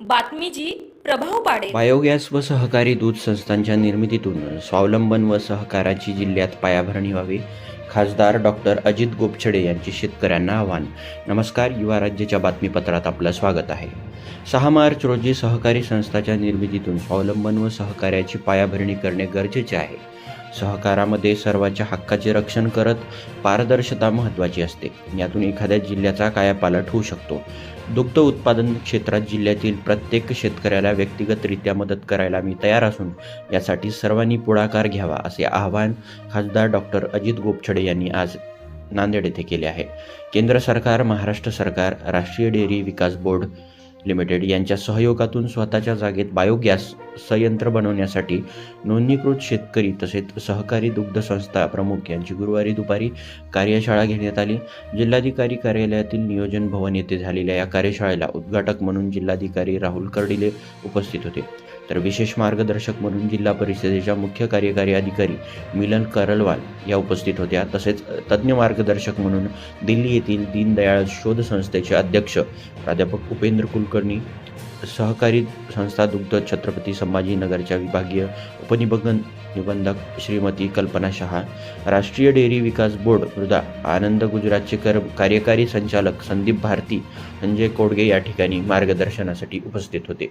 बातमीची प्रभाव पाडेल. बायोगॅस व सहकारी दूध संस्थांच्या निर्मितीतून स्वावलंबन व सहकाराची जिल्ह्यात पायाभरणी व्हावी खासदार डॉक्टर अजित गोपछडे यांचे शेतकऱ्यांना आव्हान. नमस्कार युवा राज्याच्या बातमीपत्रात आपलं स्वागत आहे. सहा मार्च रोजी सहकारी संस्थाच्या निर्मितीतून स्वावलंबन व सहकार्याची पायाभरणी करणे गरजेचे आहे. सहकारामध्ये सर्वांच्या हक्काचे रक्षण करत पारदर्शता महत्त्वाची असते. यातून एखाद्या जिल्ह्याचा कायापालट होऊ शकतो. दुग्ध उत्पादन क्षेत्रात जिल्ह्यातील प्रत्येक शेतकऱ्याला व्यक्तिगतरित्या मदत करायला मी तयार असून यासाठी सर्वांनी पुढाकार घ्यावा असे आवाहन खासदार डॉक्टर अजित गोपछडे यांनी आज नांदेड येथे केले आहे. केंद्र सरकार महाराष्ट्र सरकार राष्ट्रीय डेअरी विकास बोर्ड लिमिटेड यांच्या सहयोगातून स्वतःच्या जागेत बायोगॅस संयंत्र बनवण्यासाठी नोंदणीकृत शेतकरी तसेच सहकारी दुग्ध संस्था प्रमुख यांची गुरुवारी दुपारी कार्यशाळा घेण्यात आली. जिल्हाधिकारी कार्यालयातील नियोजन भवन येथे झालेल्या या कार्यशाळेला उद्घाटक म्हणून जिल्हाधिकारी राहुल कर्डिले उपस्थित होते. तर विशेष मार्गदर्शक म्हणून जिल्हा परिषदेच्या मुख्य कार्यकारी अधिकारी मिलन करलवाल या उपस्थित होत्या. तसेच तज्ज्ञ मार्गदर्शक म्हणून दिल्ली येथील दीनदयाळ शोध संस्थेचे अध्यक्ष प्राध्यापक उपेंद्र कुलकर्णी सहकारी संस्था दुग्ध छत्रपती संभाजीनगरच्या विभागीय उपनिबंधन निबंधक श्रीमती कल्पना शहा राष्ट्रीय डेअरी विकास बोर्ड मृदा आनंद गुजरातचे कर कार्यकारी संचालक संदीप भारती संजय कोडगे या ठिकाणी मार्गदर्शनासाठी उपस्थित होते.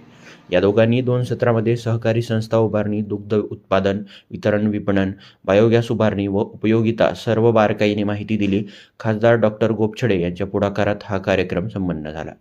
या दोघांनी दोन सत्रामध्ये सहकारी संस्था उभारणी दुग्ध उत्पादन वितरण विपणन बायोगॅस उभारणी व उपयोगिता सर्व बारकाईने माहिती दिली. खासदार डॉक्टर गोपछडे यांच्या पुढाकारात हा कार्यक्रम संपन्न झाला.